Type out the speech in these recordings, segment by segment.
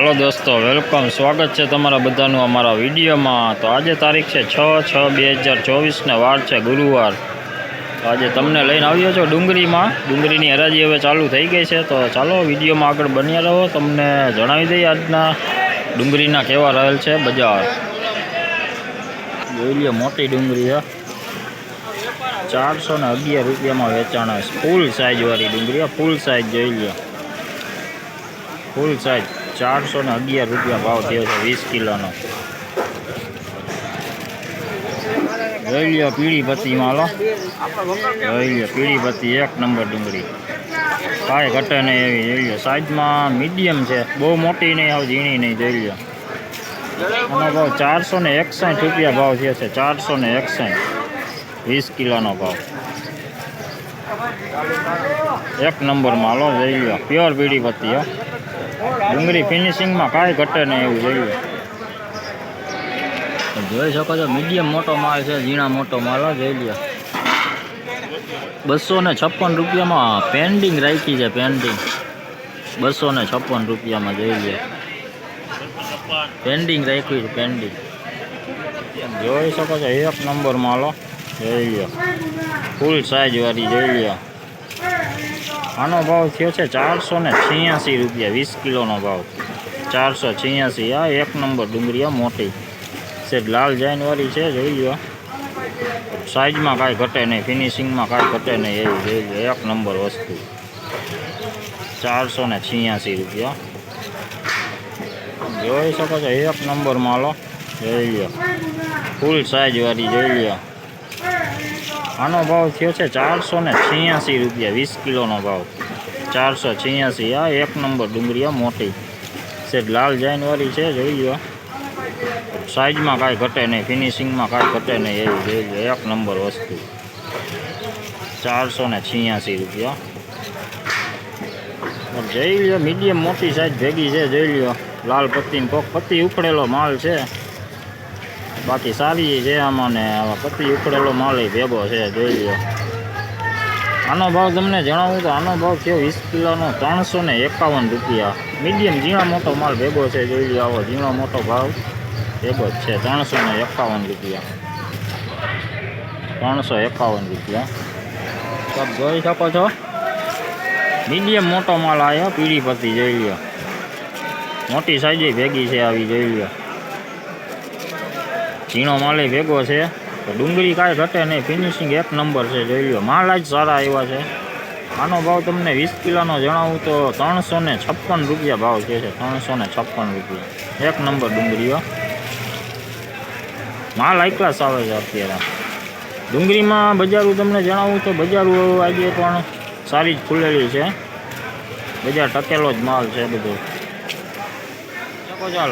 હાલો દોસ્તો, વેલકમ. સ્વાગત છે તમારા બધાનું અમારા વિડીયોમાં. તો આજે તારીખ છે છ છ બે હજાર ચોવીસને વાર છે ગુરુવાર. તો આજે તમને લઈને આવ્યો છો ડુંગળીમાં. ડુંગળીની હરાજી હવે ચાલુ થઈ ગઈ છે. તો ચાલો વિડીયોમાં આગળ બન્યા રહો. તમને જણાવી દઈએ આજના ડુંગળીના કેવા રહેલ છે બજાર. જોઈ લ્યો, મોટી ડુંગળી છે ચારસો ને અગિયાર રૂપિયામાં વેચાણ ફૂલ સાઇઝવાળી ડુંગળી ફૂલ સાઇઝ જોઈ લો ફૂલ સાઇઝ ચારસો ને અગિયાર રૂપિયા ભાવ થયો છે વીસ કિલોનો. જોઈ લ્યો પીળી પત્તીમાં લો જોઈ લ્યો પીળી પત્તી એક નંબર ડુંગળી. કાંઈ ઘટે નહીં એવી, જોઈ લ્યો. સાઈઝમાં મીડિયમ છે, બહુ મોટી નહીં, આવ ઝીણી નહીં, જોઈ લ્યો. આનો ભાવ ચારસો ને એકસાઠ રૂપિયા ભાવ થયો છે, ચારસો ને એકસાઠ. વીસ કિલોનો ભાવ. એક નંબરમાં લો જોઈ લ્યો. પ્યોર પીળી પત્તી હો. ડુંગળી ફિનિશિંગમાં કાંઈ ઘટે નહીં એવું જોઈએ. જોઈ શકો છો મીડિયમ મોટો માલ છે, ઝીણા મોટો માલ જોઈ લ્યો. બસો ને છપ્પન રૂપિયામાં પેન્ડિંગ રાખી છે પેન્ડિંગ બસો ને છપ્પન રૂપિયામાં, જોઈ લ્યો. પેન્ડિંગ રાખ્યું છે પેન્ડિંગ જોઈ શકો છો, એક નંબર માલો જોઈ લ્યો. ફૂલ સાઈઝ વાળી, જોઈ લ્યો. આનો ભાવ થયો છે ચારસો ને છિયાસી રૂપિયા, વીસ કિલોનો ભાવ. ચારસો છિયાસી, આ એક નંબર ડુંગળી, આ મોટી. સેજ લાલ જૈનવાળી છે, જોઈ લ્યો. સાઇઝમાં કાંઈ ઘટે નહીં, ફિનિશિંગમાં કાંઈ ઘટે નહીં, એવી જોઈ લો એક નંબર વસ્તુ. ચારસો ને છ્યાસી રૂપિયા. જોઈ શકો છો, એક નંબર માલો જોઈ લ્યો. ફૂલ સાઇઝવાળી જોઈ લ્યો. આનો ભાવ થયો છે ચારસો ને છ્યાસી રૂપિયા, વીસ કિલોનો ભાવ. ચારસો છિયાસી, આ એક નંબર ડુંગળી, આ મોટી. સેજ લાલ જાઈનવાળી છે, જોઈ લો સાઈઝમાં કાંઈ ઘટે નહીં, ફિનિશિંગમાં કાંઈ ઘટે નહીં, એવી જોઈ લો એક નંબર વસ્તુ. ચારસો ને છ્યાસી રૂપિયા. જોઈ લો મીડિયમ મોટી સાઈઝ ભેગી છે, જોઈ લ્યો. લાલ પત્તીની કોક પત્તી ઉખડેલો માલ છે. બાકી સારી છે આમાં ને આવા પતિ ઉકળેલો માલ ભેગો છે, જોઈ લો આનો ભાવ તમને જણાવું તો આનો ભાવ થયો વીસ કિલોનો ત્રણસો ને એકાવન રૂપિયા. મીડિયમ ઝીણો મોટો માલ ભેગો છે, જોઈ લો આવો ઝીણો મોટો ભાવ. ભેગો જ છે, ત્રણસો ને એકાવન રૂપિયા. ત્રણસો એકાવન રૂપિયા. તમે જોઈ શકો છો. મીડિયમ મોટો માલ આવ્યો પીળી પત્તી જોઈ લો મોટી સાઈઝ ભેગી છે આવી, જોઈ લ્યો. ઝીણો માલે ભેગો છે. તો ડુંગળી કાંઈ ઘટે નહીં. ફિનિશિંગ એક નંબર છે, જોઈ લ્યો. માલ જ સારા આવ્યા છે. આનો ભાવ તમને વીસ કિલોનો જણાવું તો ત્રણસો ને છપ્પન રૂપિયા ભાવ છે ત્રણસો ને છપ્પન રૂપિયા. એક નંબર ડુંગળીઓ માલ હાઈ ક્લાસ છે અત્યારે. ડુંગળીમાં બજારું તમને જણાવું તો બજારું આજે પણ સારી જ ખુલેલી છે. બજાર ટકેલો જ માલ છે બધો.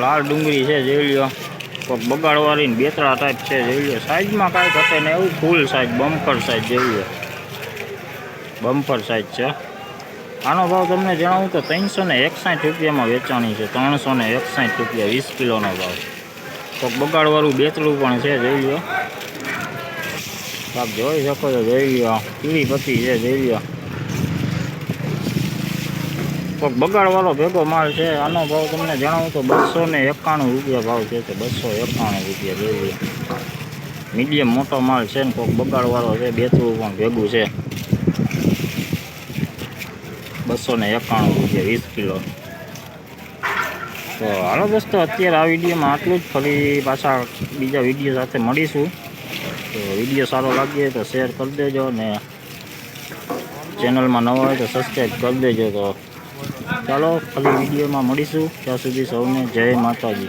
લાલ ડુંગળી છે, જોઈ લ્યો. બગાડવાળી બે બેતરા ટાઈપ છે જોઈ લ્યો સાઈઝમાં કાંઈ ઘટે ને એવું ફૂલ સાઈઝ બમ્પર સાઈઝ જોઈ બમ્પર સાઈઝ છે. આનો ભાવ તમને જણાવું તો ત્રણસો ને એકસાઠ રૂપિયામાં વેચાણી છે. ત્રણસો ને એકસાઠ રૂપિયા વીસ કિલોનો ભાવ. તો બગાડવાળું બેતળું પણ છે જોઈ લો. આપ જોઈ શકો છો, જોઈ લો. પીળી પત્તી છે, જોઈ લ્યો કોઈક બગાડવાળો ભેગો માલ છે. આનો ભાવ તમને જણાવું તો બસો ને એકાણું રૂપિયા ભાવ છે તો બસો એકાણું રૂપિયા જોઈએ મીડિયમ મોટો માલ છે ને કોઈક બગાડવાળો છે બેતરું પણ ભેગું છે. બસો ને એકાણું રૂપિયા, વીસ કિલો. તો હાલો દોસ્તો, અત્યારે આ વિડીયોમાં આટલું જ. ફરી પાછા બીજા વીડિયો સાથે મળીશું. તો વીડિયો સારો લાગે તો શેર કરી દેજો ને ચેનલમાં નવા હોય તો સબસ્ક્રાઈબ કરી દેજો તો ચાલો ફરી વિડીયોમાં મળીશું. ત્યાં સુધી સૌને જય માતાજી.